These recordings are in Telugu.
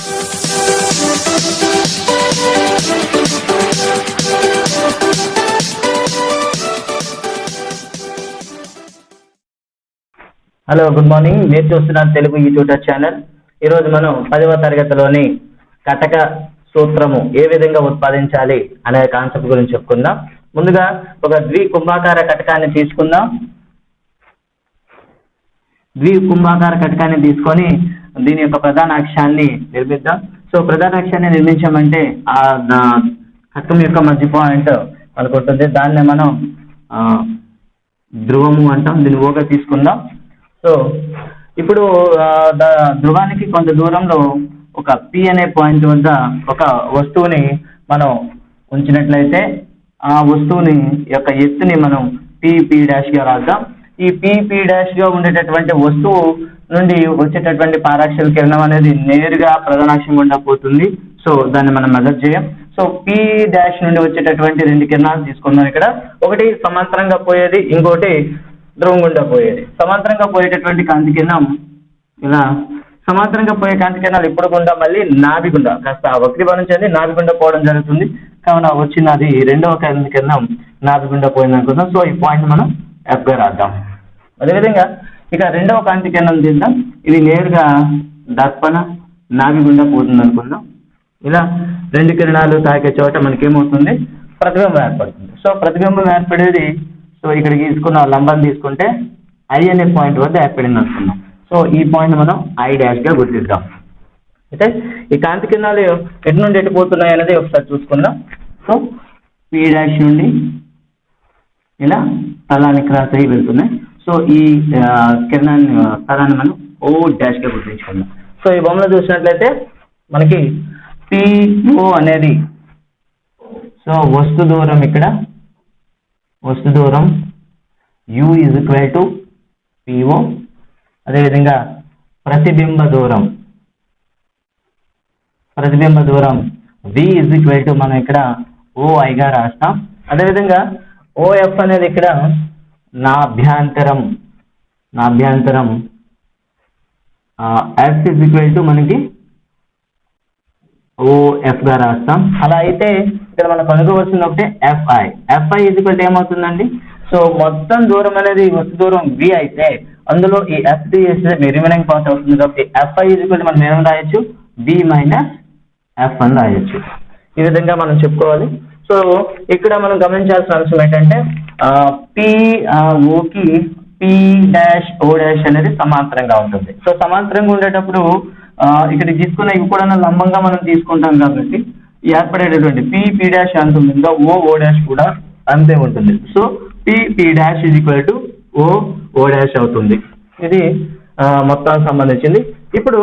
హలో గుడ్ మార్నింగ్ మీరు చూస్తున్నారు తెలుగు యూట్యూబ్ ఛానల్ ఈరోజు మనం పదవ తరగతిలోని కటక సూత్రము ఏ విధంగా ఉత్పాదించాలి అనే కాన్సెప్ట్ గురించి చెప్పుకుందాం. ముందుగా ఒక ద్వి కుంభాకార కటకాన్ని తీసుకుందాం. ద్వి కుంభాకార కటకాన్ని తీసుకొని దీని యొక్క ప్రధాన అక్షాన్ని నిర్మిద్దాం. సో ప్రధాన అక్షాన్ని నిర్మించామంటే ఆ హక్కం యొక్క మధ్య పాయింట్ మనకు ఉంటుంది దాన్ని మనం ఆ, ధ్రువము అంటాం. దీన్ని ఓగా తీసుకుందాం. సో ఇప్పుడు ధ్రువానికి కొంత దూరంలో ఒక పి అనే పాయింట్ వద్ద ఒక వస్తువుని మనం ఉంచినట్లయితే ఆ వస్తువుని యొక్క ఎత్తుని మనం పి పి డాష్గా రాద్దాం. ఈ పి పి డాష్గా ఉండేటటువంటి వస్తువు నుండి వచ్చేటటువంటి పారాక్షల కిరణం అనేది నేరుగా ప్రధానాక్షం గుండా పోతుంది. సో దాన్ని మనం మెజర్ చేయం. సో పి డాష్ నుండి వచ్చేటటువంటి రెండు కిరణాలు తీసుకుందాం ఇక్కడ. ఒకటి సమాంతరంగా పోయేది ఇంకోటి ధ్రువం గుండా పోయేది. సమాంతరంగా పోయేటటువంటి కాంతి కిరణం ఇలా సమాంతరంగా పోయే కాంతి కిరణాలు ఇప్పుడు గుండా మళ్ళీ నాభి గుండా. కాస్త వక్రీభవనం చెంది నాభి గుండా పోవడం జరుగుతుంది. కావున వచ్చినది రెండవ కాంతి కిరణం నాభి గుండా పోయింది అనుకుందాం. సో ఈ పాయింట్ మనం ఎఫ్గా రాద్దాం. అదేవిధంగా ఇక రెండవ కాంతి కిరణం తీద్దాం ఇది నేరుగా దర్పణ నాభి గుండా పోతుంది అనుకుందాం. ఇలా రెండు కిరణాలు తాకే చోట మనకేమవుతుంది? ప్రతిబింబం ఏర్పడుతుంది. సో ప్రతిబింబం ఏర్పడేది సో ఇక్కడ తీసుకున్న లంబం తీసుకుంటే ఐ అనే పాయింట్ వద్ద ఏర్పడింది అనుకున్నాం సో ఈ పాయింట్ మనం ఐ డాష్గా గుర్తిద్దాం. అయితే ఈ కాంతి కిరణాలు ఎటు నుండి ఎటు పోతున్నాయి అనేది ఒకసారి చూసుకుందాం. సో పి డాష్ నుండి ఇలా తలానికి క్రాస్ అయ్యి వెళ్తున్నాయి. సో ఈ కిరణాన్ని స్థలాన్ని మనం ఓ డాష్గా గుర్తించుకుందాం. సో ఈ బొమ్మలో చూసినట్లయితే మనకి పిఓ అనేది సో వస్తు దూరం ఇక్కడ వస్తు దూరం u is equal to PO అదేవిధంగా ప్రతిబింబ దూరం ప్రతిబింబ దూరం వి ఇజ్ ఈక్వల్ టు మనం ఇక్కడ ఓఐగా రాస్తాం. అదేవిధంగా ఓఎఫ్ అనేది ఇక్కడ నాభ్యాంతరం నాభ్యాంతరం. ఎఫ్ ఇస్ ఈక్వల్ టు మనకి ఓఎఫ్గా రాస్తాం. అలా అయితే ఇక్కడ మనం కనుగొవలసింది ఒకటి FI FI is equal to ఏమవుతుందండి? సో మొత్తం దూరం అనేది వస్తు దూరం వి అయితే అందులో ఈ ఎఫ్ డి రిమైనింగ్ పార్ట్ అవుతుంది కాబట్టి ఎఫ్ఐ ఇజ్ ఈక్వల్ మనం ఏమని రాయొచ్చు? బి మైనస్ ఎఫ్ అని రాయొచ్చు. ఈ విధంగా మనం చెప్పుకోవాలి. సో ఇక్కడ మనం గమనించాల్సిన అంశం ఏంటంటే పి ఓకి పి డాష్ ఓ డాష్ అనేది సమాంతరంగా ఉంటుంది. సో సమాంతరంగా ఉండేటప్పుడు ఇక్కడ తీసుకున్న ఇవి కూడా లంబంగా మనం తీసుకుంటాం కాబట్టి ఏర్పడేటటువంటి పి పి డాష్ ఎంత ఉంటుందో ఓ ఓ డాష్ కూడా అంతే ఉంటుంది. So P P dash is equal to O O dash అవుతుంది. ఇది మొత్తానికి సంబంధించింది. ఇప్పుడు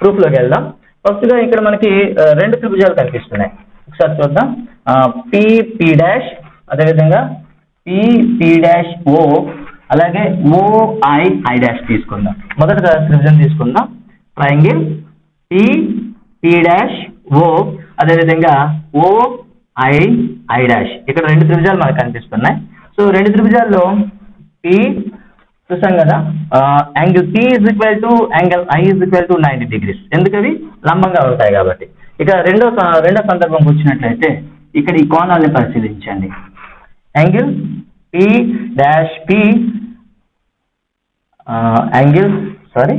ప్రూఫ్లోకి వెళ్దాం. ఫస్ట్గా ఇక్కడ మనకి రెండు త్రిభుజాలు కనిపిస్తున్నాయి. ఒకసారి చూద్దాం. పి పి డాష్ అదేవిధంగా పి పి డాష్ ఓ అలాగే ఓ ఐ ఐ డాష్ తీసుకుందాం. మొదటగా త్రిభుజం తీసుకుందాం. Triangle P P dash O అదేవిధంగా ఓ ఐ ఐ డాష్ ఇక్కడ రెండు త్రిభుజాలు మనకు కనిపిస్తున్నాయి. సో రెండు త్రిభుజాల్లో పి చూసాం కదా angle P is equal to angle I is equal to ninety degrees ఎందుకవి? లంబంగా ఉంటాయి కాబట్టి. ఇక రెండో స- రెండో సందర్భంకి వచ్చినట్లయితే ఇక్కడ ఈ కోణాలని పరిశీలించండి. Angle P dash P angle sorry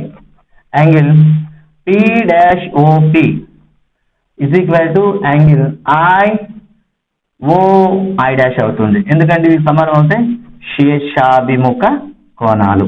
angle P dash OP is equal to angle I O I dash అవుతుంది. ఎందుకంటే ఇది సమానం అవుతాయి శేషాభిముఖ కోణాలు.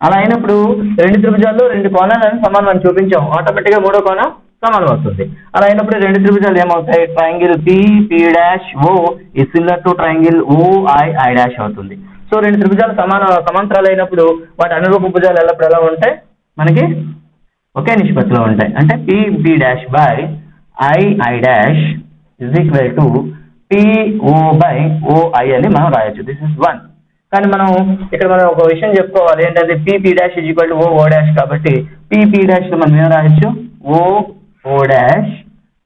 అలా అయినప్పుడు రెండు త్రిభుజాలు రెండు కోణాలను సమానం అని చూపించాం ఆటోమేటిక్గా మూడో కోణం సమానం అవుతుంది అలా అయినప్పుడు రెండు త్రిభుజాలు ఏమవుతాయి? Triangle B P dash O ఈ similar to triangle O I I dash అవుతుంది. సో రెండు త్రిభుజాలు సమాన సమాంతరాలు అయినప్పుడు వాటి అనురూప భుజాలు ఎల్లప్పుడు ఎలా ఉంటాయి? మనకి ఒకే నిష్పత్తిలో ఉంటాయి. అంటే P B dash by I I dash is equal to PO by OI అని మనం రాయొచ్చు. దిస్ ఇస్ వన్ కానీ మనం ఇక్కడ మనం ఒక విషయం చెప్పుకోవాలి. ఏంటంటే PP dash is equal to O O dash కాబట్టి పిపి డాష్ మనం ఏం రాయొచ్చు? O O dash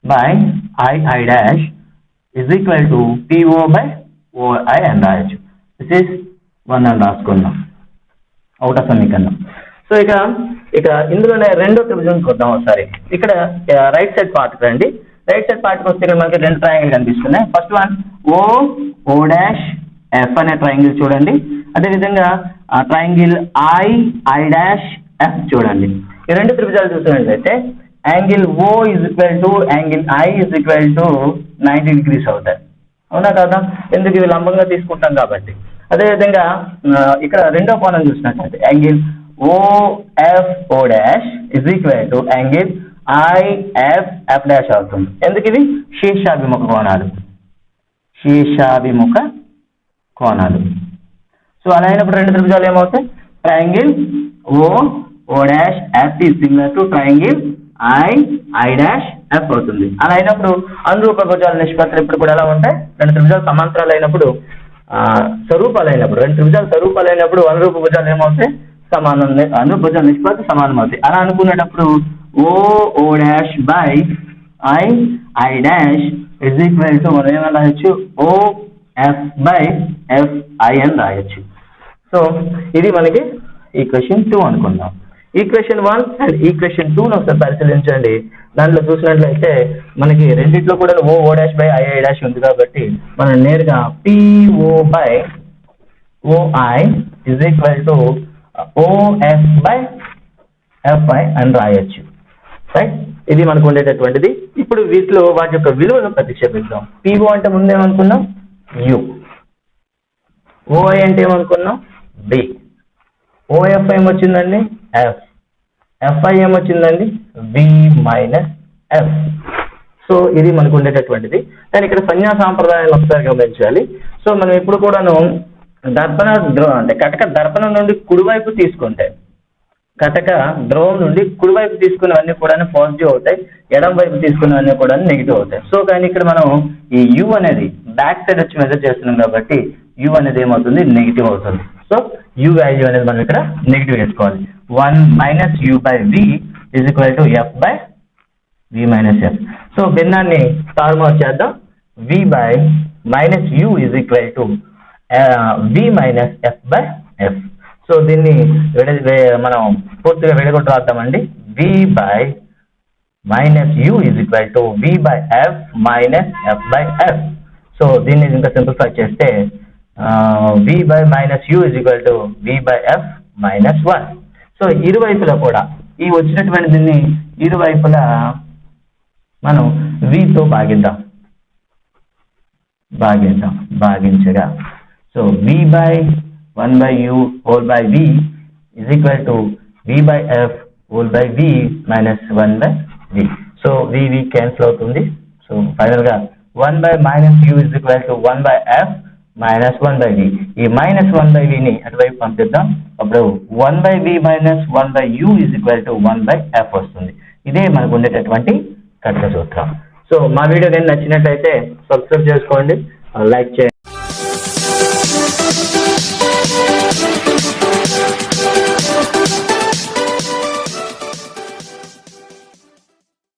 by I I dash is equal to PO by I అని రాయొచ్చు దిస్ ఇస్ వన్ అని రాసుకుందాం ఆఫ్ సమీకరణం సో ఇక ఇక ఇందులోనే రెండో త్రిభుజం చూద్దాం ఒకసారి. ఇక్కడ రైట్ సైడ్ పార్ట్ రండి. రైట్ సైడ్ పార్ట్కి వస్తే ఇక్కడ మనకి రెండు ట్రయాంగిల్ కనిపిస్తున్నాయి. First one O O dash F అనే ట్రయాంగిల్ చూడండి. అదేవిధంగా triangle I I dash F చూడండి. ఈ రెండు త్రిభుజాలు చూసినట్లయితే angle O is equal to angle I is equal to ninety degrees అవుతాయి. అవునా కదా? ఎందుకు ఇవి లంబంగా తీసుకుంటాం కాబట్టి? అదేవిధంగా ఇక్కడ రెండో కోణం చూసినట్లయితే angle OFO O dash is equal to angle IF F dash అవుతుంది. ఎందుకు ఇది? శీర్షాభిముఖ కోణాలు. శీర్షాభిముఖ కోణాలు. సో అలా అయినప్పుడు రెండు త్రిభుజాలు ఏమవుతాయి? Triangle O O dash F ఈ similar to triangle I I dash F అవుతుంది. అలా అయినప్పుడు అనురూప భుజాల నిష్పత్తులు ఇప్పుడు కూడా ఎలా ఉంటాయి? రెండు త్రిభుజాలు సమాంతరాలు అయినప్పుడు స్వరూపాలు అయినప్పుడు రెండు త్రిభుజాలు స్వరూపాలు అయినప్పుడు అనురూప భుజాలు ఏమవుతాయి? సమానం అనురూప భుజాల నిష్పత్తి సమానం అవుతాయి. అలా అనుకునేటప్పుడు O O dash by I I dash is equal to మనం ఏమని రాయొచ్చు? O F by F I అని రాయొచ్చు. సో ఇది మనకి ఈ క్వశ్చన్ టూ అనుకుందాం. Equation one and equation two ఒకసారి పరిశీలించండి. దాంట్లో చూసినట్లయితే మనకి రెండిట్లో కూడా O O dash by II dash ఉంది కాబట్టి మనం నేరుగా PO by OI is equal to OF by FI అని రాయొచ్చు. రైట్ ఇది మనకు ఉండేటటువంటిది. ఇప్పుడు వీటిలో వాటి యొక్క విలువను ప్రతిక్షేపిద్దాం. పిఓ అంటే ముందేమనుకున్నాం? యు ఓఐ అంటే ఏమనుకున్నాం? బి ఓఎఫ్ ఏమొచ్చిందండి ఎఫ్ ఎఫ్ఐ ఏమొచ్చిందండి వి మైనస్ ఎఫ్ సో ఇది మనకు ఉండేటటువంటిది. కానీ ఇక్కడ సంజ్ఞా సాంప్రదాయాలు ఒకసారి గమనించాలి. సో మనం ఇప్పుడు కూడాను దర్పణ ద్రో అంటే కటక దర్పణం నుండి కుడివైపు తీసుకుంటే కటక ధ్రువం నుండి కుడివైపు తీసుకున్నవన్నీ కూడా పాజిటివ్ అవుతాయి ఎడం వైపు తీసుకున్నవన్నీ కూడా నెగిటివ్ అవుతాయి. సో కానీ ఇక్కడ మనం ఈ యు అనేది బ్యాక్ సైడ్ వచ్చి మెజర్ చేస్తున్నాం కాబట్టి యు అనేది ఏమవుతుంది? నెగిటివ్ అవుతుంది. సో యు వాల్యూ అనేది మనం ఇక్కడ నెగిటివ్ వేసుకోవాలి. One minus u by v is equal to f by v minus f so భిన్నాన్ని తారుమారు చేద్దాం. V by minus u is equal to v minus f by f so దీన్ని మనం పూర్తిగా విడగొట్టు రాద్దామండి v by minus u is equal to v by f minus f by f so దీన్ని ఇంకా సింప్లిఫై చేస్తే v by minus u is equal to v by f minus one so ఇరువైపులా కూడా ఈ వచ్చినటువంటి దీన్ని ఇరువైపులా మనం వితో భాగిద్దాం. భాగిద్దాం భాగించగా. So v by one by u whole by v is equal to v by f whole by v minus one by v so v v cancel అవుతుంది. సో ఫైనల్గా one by minus u is equal to one by f minus one by v ఈ మైనస్ వన్ బై విని అటువైపు పంపిద్దాం. అప్పుడు one by v minus one by u is equal to one by f వస్తుంది. ఇదే మనకు ఉండేటటువంటి కట్ట సూత్రం. సో మా వీడియో నేను నచ్చినట్లయితే సబ్స్క్రైబ్ చేసుకోండి. లైక్ చేయండి.